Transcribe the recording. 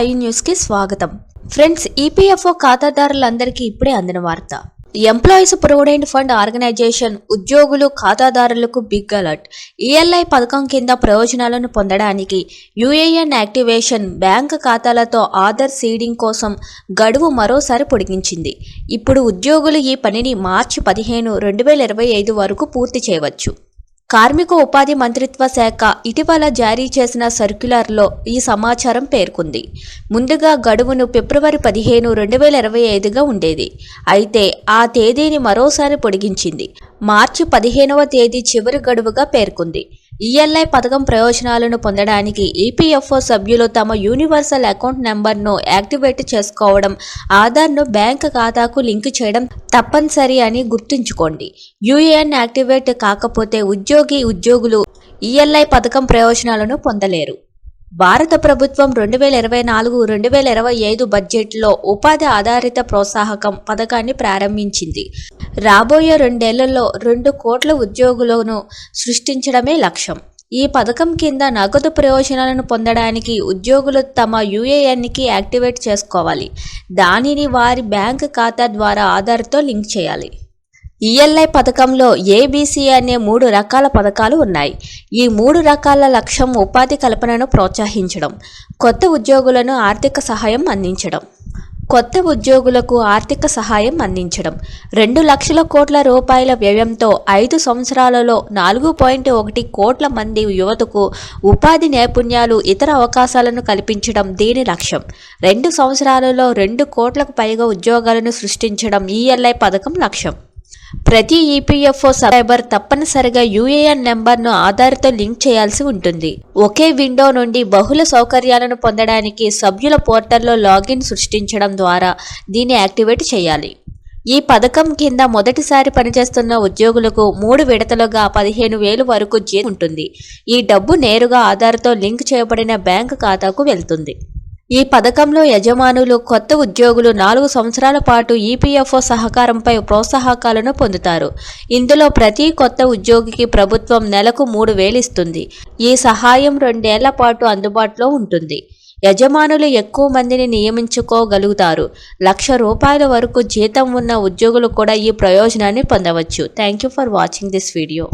I న్యూస్కి స్వాగతం. Friends EPFO ఖాతాదారులందరికీ ఇప్పుడే అందిన వార్త. ఎంప్లాయీస్ ప్రొవిడెంట్ ఫండ్ ఆర్గనైజేషన్ ఉద్యోగులు ఖాతాదారులకు బిగ్ అలర్ట్. ఈఎల్ఐ పథకం కింద ప్రయోజనాలను పొందడానికి యూఏఎన్ యాక్టివేషన్ బ్యాంక్ ఖాతాలతో ఆధార్ సీడింగ్ కోసం గడువు మరోసారి పొడిగించింది. ఇప్పుడు ఉద్యోగులు ఈ పనిని మార్చి పదిహేను రెండు వేల ఇరవై ఐదు వరకు పూర్తి చేయవచ్చు. కార్మిక ఉపాధి మంత్రిత్వ శాఖ ఇటీవల జారీ చేసిన సర్క్యులర్లో ఈ సమాచారం పేర్కొంది. ముందుగా గడువును ఫిబ్రవరి పదిహేను రెండు వేల ఇరవై ఐదుగా ఉండేది. అయితే ఆ తేదీని మరోసారి పొడిగించింది. మార్చి పదిహేనవ తేదీ చివరి గడువుగా పేర్కొంది. ఈఎల్ఐ పథకం ప్రయోజనాలను పొందడానికి ఈపీఎఫ్ఓ సభ్యులు తమ యూనివర్సల్ అకౌంట్ నెంబర్ను యాక్టివేట్ చేసుకోవడం ఆధార్ను బ్యాంక్ ఖాతాకు లింక్ చేయడం తప్పనిసరి అని గుర్తుంచుకోండి. యూఏఎన్ యాక్టివేట్ కాకపోతే ఉద్యోగి ఉద్యోగులు ఈఎల్ఐ పథకం ప్రయోజనాలను పొందలేరు. భారత ప్రభుత్వం రెండు వేల ఇరవై నాలుగు రెండు వేల ఇరవై ఐదు బడ్జెట్లో ఉపాధి ఆధారిత ప్రోత్సాహకం పథకాన్ని ప్రారంభించింది. రాబోయే రెండేళ్ళలో రెండు కోట్ల ఉద్యోగులను సృష్టించడమే లక్ష్యం. ఈ పథకం కింద నగదు ప్రయోజనాలను పొందడానికి ఉద్యోగులు తమ యూఏఎన్కి యాక్టివేట్ చేసుకోవాలి. దానిని వారి బ్యాంక్ ఖాతా ద్వారా ఆధార్తో లింక్ చేయాలి. ఈఎల్ఐ పథకంలో ఏబీసీ అనే మూడు రకాల పథకాలు ఉన్నాయి. ఈ మూడు రకాల లక్ష్యం ఉపాధి కల్పనను ప్రోత్సహించడం కొత్త ఉద్యోగులను ఆర్థిక సహాయం అందించడం. కొత్త ఉద్యోగులకు ఆర్థిక సహాయం అందించడం. రెండు లక్షల కోట్ల రూపాయల వ్యయంతో ఐదు సంవత్సరాలలో నాలుగు పాయింట్ ఒకటి కోట్ల మంది యువతకు ఉపాధి నైపుణ్యాలు ఇతర అవకాశాలను కల్పించడం దీని లక్ష్యం. రెండు సంవత్సరాలలో రెండు కోట్లకు పైగా ఉద్యోగాలను సృష్టించడం ఈఎల్ఐ పథకం లక్ష్యం. ప్రతి ఈపీఎఫ్ఓ సబ్స్క్రైబర్ తప్పనిసరిగా యూఏఎన్ నెంబర్ను ఆధార్తో లింక్ చేయాల్సి ఉంటుంది. ఒకే విండో నుండి బహుళ సౌకర్యాలను పొందడానికి సభ్యుల పోర్టల్లో లాగిన్ సృష్టించడం ద్వారా దీన్ని యాక్టివేట్ చేయాలి. ఈ పథకం కింద మొదటిసారి పనిచేస్తున్న ఉద్యోగులకు మూడు విడతలుగా పదిహేను వేలు వరకు జీ ఉంటుంది. ఈ డబ్బు నేరుగా ఆధార్తో లింక్ చేయబడిన బ్యాంక్ ఖాతాకు వెళ్తుంది. ఈ పథకంలో యజమానులు కొత్త ఉద్యోగులు నాలుగు సంవత్సరాల పాటు ఈపీఎఫ్ఓ సహకారంపై ప్రోత్సాహకాలను పొందుతారు. ఇందులో ప్రతి కొత్త ఉద్యోగికి ప్రభుత్వం నెలకు మూడు వేలు ఇస్తుంది ఈ సహాయం రెండేళ్ళ పాటు అందుబాటులో ఉంటుంది. యజమానులు ఎక్కువ మందిని నియమించుకోగలుగుతారు. లక్ష రూపాయల వరకు జీతం ఉన్న ఉద్యోగులు కూడా ఈ ప్రయోజనాన్ని పొందవచ్చు. Thank you for watching this video